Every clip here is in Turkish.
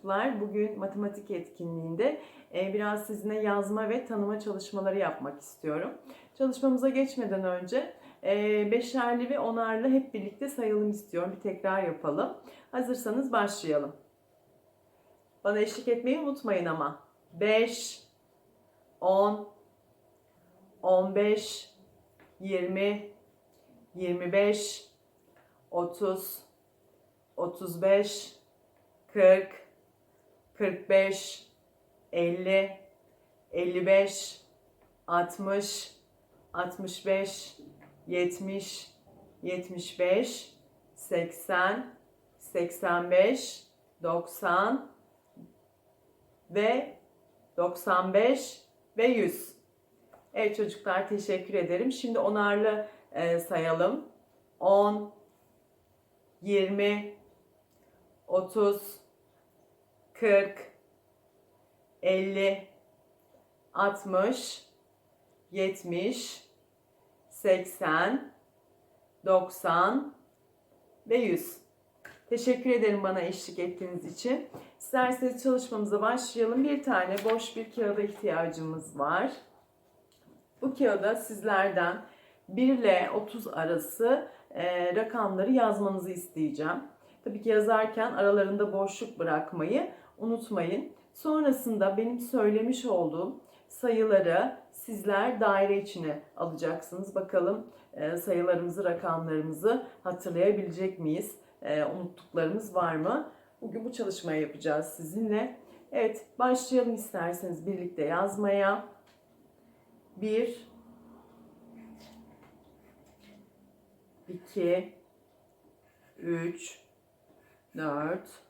çocuklar. Bugün matematik etkinliğinde e, biraz sizinle yazma ve tanıma çalışmaları yapmak istiyorum. Çalışmamıza geçmeden önce e, beşerli ve onarlı hep birlikte sayalım istiyorum. Bir tekrar yapalım. Hazırsanız başlayalım. Bana eşlik etmeyi unutmayın ama. 5, 10, 15, 20, 25, 30, 35, 40, 45, 50, 55, 60, 65, 70, 75, 80, 85, 90 ve 95 ve 100. Evet çocuklar teşekkür ederim. Şimdi onarlı e, sayalım. 10, 20, 30, 40, 50, 60, 70, 80, 90 ve 100. Teşekkür ederim bana eşlik ettiğiniz için. İsterseniz çalışmamıza başlayalım. Bir tane boş bir kağıda ihtiyacımız var. Bu kağıda sizlerden 1 ile 30 arası e, rakamları yazmanızı isteyeceğim. Tabii ki yazarken aralarında boşluk bırakmayı unutmayın. Sonrasında benim söylemiş olduğum sayıları sizler daire içine alacaksınız. Bakalım e, sayılarımızı, rakamlarımızı hatırlayabilecek miyiz? E, unuttuklarımız var mı? Bugün bu çalışmayı yapacağız sizinle. Evet, başlayalım isterseniz birlikte yazmaya. 1 2 3 4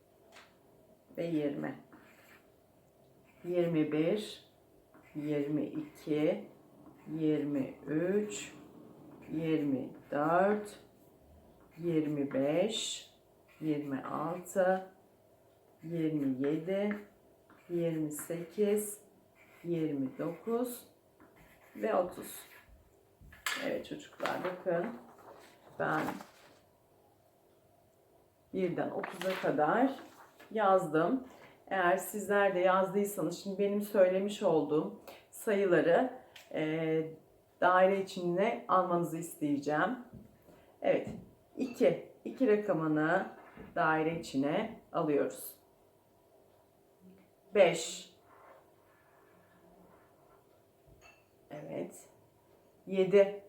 ve 20 21 22 23 24 25 26 27 28 29 ve 30 Evet çocuklar bakın. Ben birden 30'a kadar yazdım. Eğer sizler de yazdıysanız şimdi benim söylemiş olduğum sayıları e, daire içine almanızı isteyeceğim. Evet 2. 2 rakamını daire içine alıyoruz. 5 Evet. 7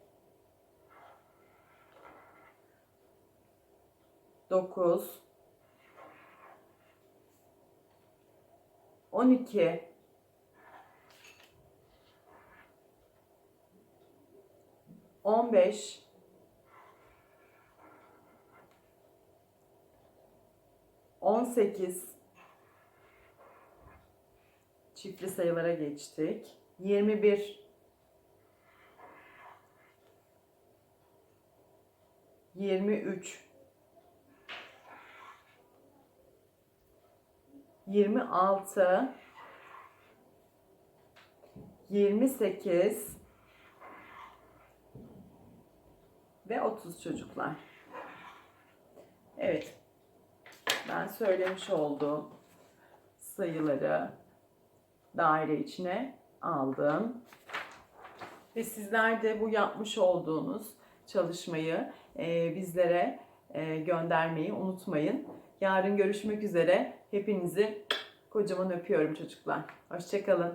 9 12 15 18 çiftli sayılara geçtik. 21 23 26 28 ve 30 çocuklar. Evet. Ben söylemiş olduğum sayıları daire içine aldım. Ve sizler de bu yapmış olduğunuz çalışmayı e, bizlere e, göndermeyi unutmayın. Yarın görüşmek üzere. Hepinizi kocaman öpüyorum çocuklar. Hoşçakalın.